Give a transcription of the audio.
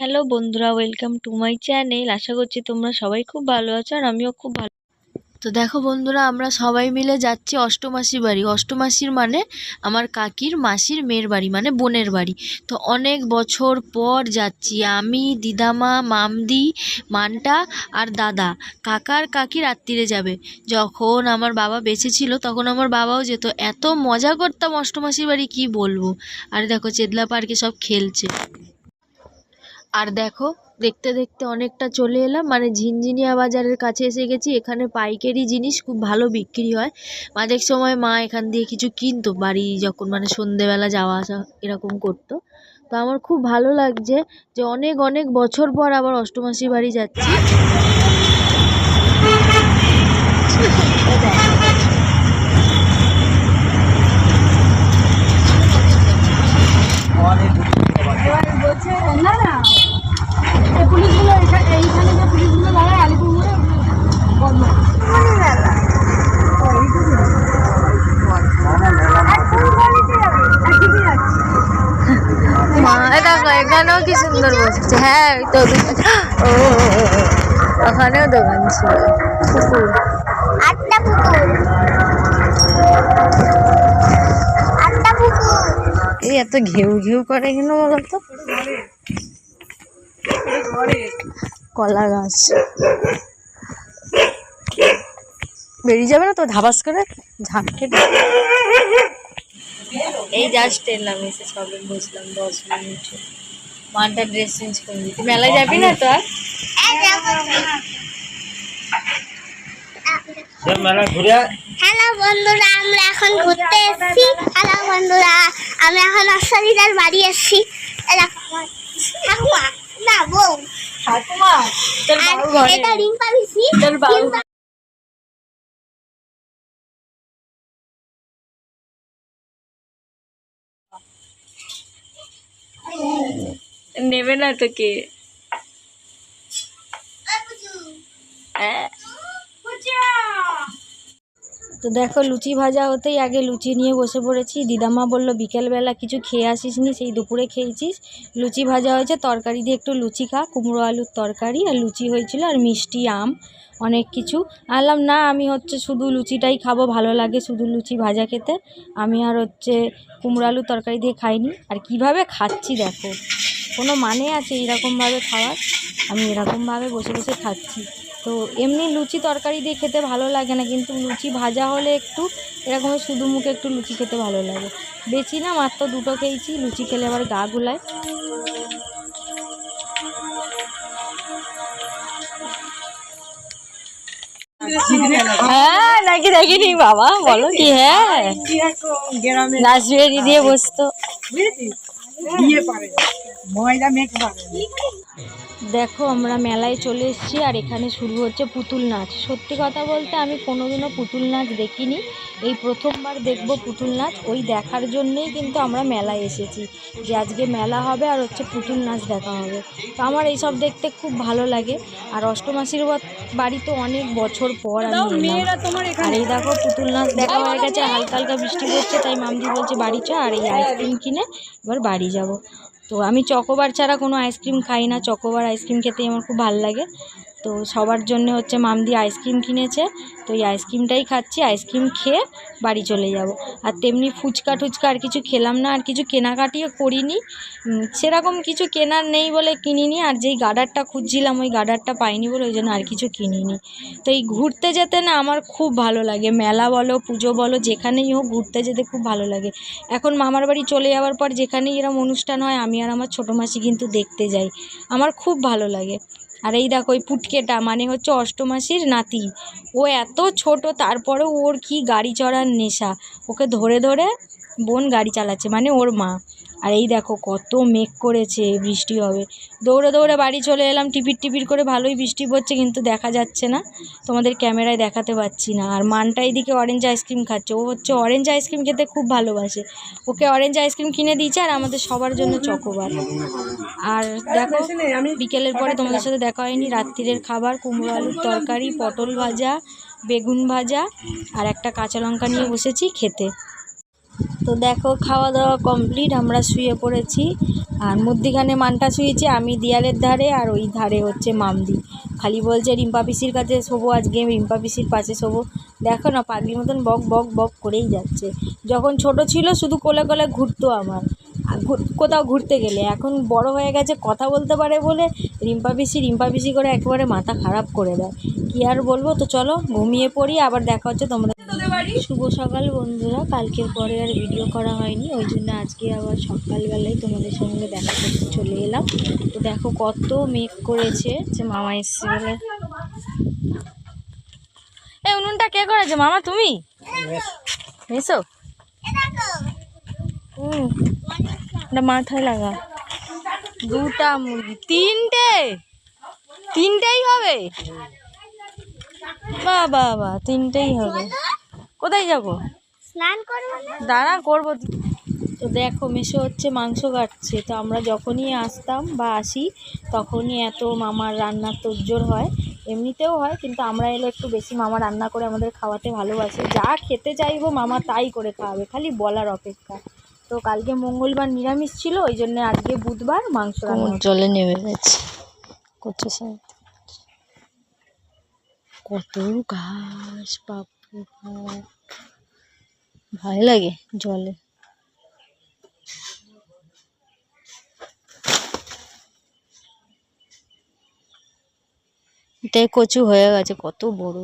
Hello বন্ধুরা welcome to my channel আশা করছি তোমরা সবাই খুব ভালো আছো আর আমিও খুব ভালো। তো দেখো বন্ধুরা, আমরা সবাই মিলে যাচ্ছি অষ্টমাসির বাড়ি। অষ্টমাসির মানে আমার কাকির মাসির মেয়ের বাড়ি মানে বোনের বাড়ি। তো অনেক বছর পর যাচ্ছি আমি, দিদামা, মামদি, মানটা আর দাদা। কাকার কাকি রাত্রিরে যাবে। যখন আমার বাবা বেঁচে ছিল, তখন আমার বাবাও যেত। এত মজা করতাম অষ্টমাসির বাড়ি, কি বলব? আর দেখো, চেদলা পার্কে সব খেলছে। আর দেখো, দেখতে দেখতে অনেকটা চলে এলাম। মানে ঝিনঝিনিয়া বাজারের কাছে এসে গেছি। এখানে পাইকারি জিনিস খুব ভালো বিক্রি হয়। মাঝে সময় মা এখান দিয়ে কিছু কিনতো, বাড়ি যখন মানে সন্ধেবেলা যাওয়া আসা এরকম করতো। তো আমার খুব ভালো লাগছে যে অনেক অনেক বছর পর আবার অষ্টমাসী বাড়ি যাচ্ছি এবার বলছে না না এই পুলিশগুলো এখানে এইখানে যে পুলিশগুলো দাঁড়ায় আলিপুর মোড়ে বদমাশ মা দেখো এখানেও কি সুন্দর বসছে? হ্যাঁ ওই তো ও ওখানেও দোকান ছিল। পুকুর। আটটা পুকুর। আটটা পুকুর। এই এত ঘেউ ঘেউ করে কেন বলতো? কলা গাছ। বেরিয়ে যাবে না তো ধাবাস করে? ঝাঁকে এই জাস্ট এলাম এসে সবে বসলাম দশ মিনিটে। মানটা ড্রেস চেঞ্জ করে দিতে মেলায় যাবি না তো? আর হ্যালো বন্ধুরা আমরা এখন ঘুরতে এসেছি। হ্যালো বন্ধুরা আমরা এখন অশ্বরিদার বাড়ি এসেছি। ঠাকুমা না বউ। এটা রিম্পা নেবে না তোকে। তো দেখো লুচি ভাজা হতেই আগে লুচি নিয়ে বসে পড়েছি। দিদামা বলল, বিকেলবেলা কিছু খেয়ে আসিস নি সেই দুপুরে খেয়েছিস। লুচি ভাজা হয়েছে, তরকারি দিয়ে একটু লুচি খা, কুমড়ো আলুর তরকারি আর লুচি হয়েছিল আর মিষ্টি আম, অনেক কিছু। আনলাম না, আমি হচ্ছে শুধু লুচিটাই খাব, ভালো লাগে শুধু লুচি ভাজা খেতে। আমি আর হচ্ছে কুমড়ো আলুর তরকারি দিয়ে খাইনি। আর কীভাবে খাচ্ছি দেখো। কোনো মানে আছে এরকমভাবে খাওয়ার? আমি এরকমভাবে বসে বসে খাচ্ছি। তো এমনি লুচি তরকারি দিয়ে খেতে ভালো লাগে না কিন্তু লুচি ভাজা হলে একটু এরকম শুধু মুখে একটু লুচি খেতে ভালো লাগে। বেশি না মাত্র দুটো খেয়েছি লুচি খেলে আবার গা গুলায়। হ্যাঁ নাকি দেখিনি বাবা? বলো কি হ্যাঁ। দিয়ে বসতো। দেখো আমরা মেলায় চলে এসেছি আর এখানে শুরু হচ্ছে পুতুল নাচ। সত্যি কথা বলতে আমি কোনোদিনও পুতুল নাচ দেখিনি। এই প্রথমবার দেখব পুতুল নাচ। ওই দেখার জন্যেই কিন্তু আমরা মেলায় এসেছি যে আজকে মেলা হবে আর হচ্ছে পুতুল নাচ দেখা হবে। তো আমার এইসব দেখতে খুব ভালো লাগে। আর অষ্টমাসির বাড়ি তো অনেক বছর পর আমি আর এই দেখো পুতুল নাচ দেখা হয়ে গেছে। হালকা হালকা বৃষ্টি পড়ছে তাই মামদি বলছে বাড়ি চ আর এই আইসক্রিম কিনে এবার বাড়ি যাব। তো আমি চকোবার ছাড়া কোনো আইসক্রিম খাই না। চকোবার আইসক্রিম খেতে আমার খুব ভালো লাগে। তো সবার জন্য হচ্ছে মামদি আইসক্রিম কিনেছে। তো এই আইসক্রিমটাই খাচ্ছি, আইসক্রিম খেয়ে বাড়ি চলে যাব। আর তেমনি ফুচকা টুচকা আর কিছু খেলাম না, আর কিছু কেনাকাটিও করিনি। সেরকম কিছু কেনার নেই বলে কিনিনি, আর যেই গার্ডারটা খুঁজছিলাম ওই গার্ডারটা পাইনি বলে ওই জন্য আর কিছু কিনিনি। তো এই ঘুরতে যেতে না আমার খুব ভালো লাগে। মেলা বলো, পুজো বলো, যেখানেই হোক ঘুরতে যেতে খুব ভালো লাগে। এখন মামার বাড়ি চলে যাওয়ার পর যেখানেই এরম অনুষ্ঠান হয়, আমি আর আমার ছোটো মাসি কিন্তু দেখতে যাই। আমার খুব ভালো লাগে। আর এই দেখো, ওই পুটকেটা মানে হচ্ছে অষ্টমাসির নাতি। ও এত ছোট তারপরে ওর কি গাড়ি চড়ার নেশা। ওকে ধরে ধরে বোন গাড়ি চালাচ্ছে মানে ওর মা। আর এই দেখো কত মেঘ করেছে বৃষ্টি হবে। দৌড়ে দৌড়ে বাড়ি চলে এলাম, টিপির টিপির করে ভালোই বৃষ্টি পড়ছে, কিন্তু দেখা যাচ্ছে না। তোমাদের ক্যামেরায় দেখাতে পাচ্ছি না। আর মানটা এইদিকে অরেঞ্জ আইসক্রিম খাচ্ছে। ও হচ্ছে অরেঞ্জ আইসক্রিম খেতে খুব ভালোবাসে। ওকে অরেঞ্জ আইসক্রিম কিনে দিয়েছে আর আমাদের সবার জন্য চকোবার। আর দেখো, বিকেলের পরে তোমাদের সাথে দেখা হয়নি। রাত্রিরের খাবার, কুমড়ো আলুর তরকারি, পটল ভাজা, বেগুন ভাজা, আর একটা কাঁচা লঙ্কা নিয়ে বসেছি খেতে। তো দেখো খাওয়া দাওয়া কমপ্লিট আমরা শুয়ে পড়েছি। আর মধ্যিখানে মানটা শুয়েছে, আমি দেয়ালের ধারে আর ওই ধারে হচ্ছে মামদি। খালি বলছে, রিম্পা পিসির কাছে শোবো আজকে, রিম্পা পিসির পাশে শোবো। দেখো না, পাগলির মতন বক বক বক করেই যাচ্ছে। যখন ছোট ছিল, শুধু কোলে কোলে ঘুরতো আমার। কোথাও ঘুরতে গেলে। এখন বড় হয়ে গেছে, কথা বলতে পারে বলে রিম্পা পিসি রিম্পা পিসি করে একেবারে মাথা খারাপ করে দেয়। কি আর বলব? তো চলো, ঘুমিয়ে পড়ি, আবার দেখা হচ্ছে তোমরা। শুভ সকাল বন্ধুরা, কালকের পরে আর ভিডিও করা হয়নি, ওই জন্য আজকে আবার সকালবেলায় তোমাদের সঙ্গে দেখা করতে চলে এলাম। তো দেখো কত মেঘ করেছে যে মামা এসছে বলে। এই উনুনটা কে করেছে? মামা, তুমি? এসো। হুম মাথায় লাগা। দুটা মুরগি। তিনটে? তিনটেই হবে? বাহ বা বাহ তিনটেই হবে। কোথায় যাব? স্নান করব না? দাঁড়া করব। তো দেখো মেশো হচ্ছে মাংস কাটছে। তো আমরা যখনই আসতাম বা আসি তখনই এত মামার রান্নার তোজ্জোর হয়। এমনিতেও হয় কিন্তু আমরা এলে একটু বেশি মামা রান্না করে আমাদের খাওয়াতে ভালোবাসে। যা খেতে চাইব মামা তাই করে খাওয়াবে খালি বলার অপেক্ষা। তো কালকে মঙ্গলবার নিরামিষ ছিল ওই জন্য আজকে বুধবার মাংস রান্না জলে নেমে গেছে। করছে কত ঘাস বাপু। ভয় লাগে জলে এটাই কচু হয়ে গেছে কত বড়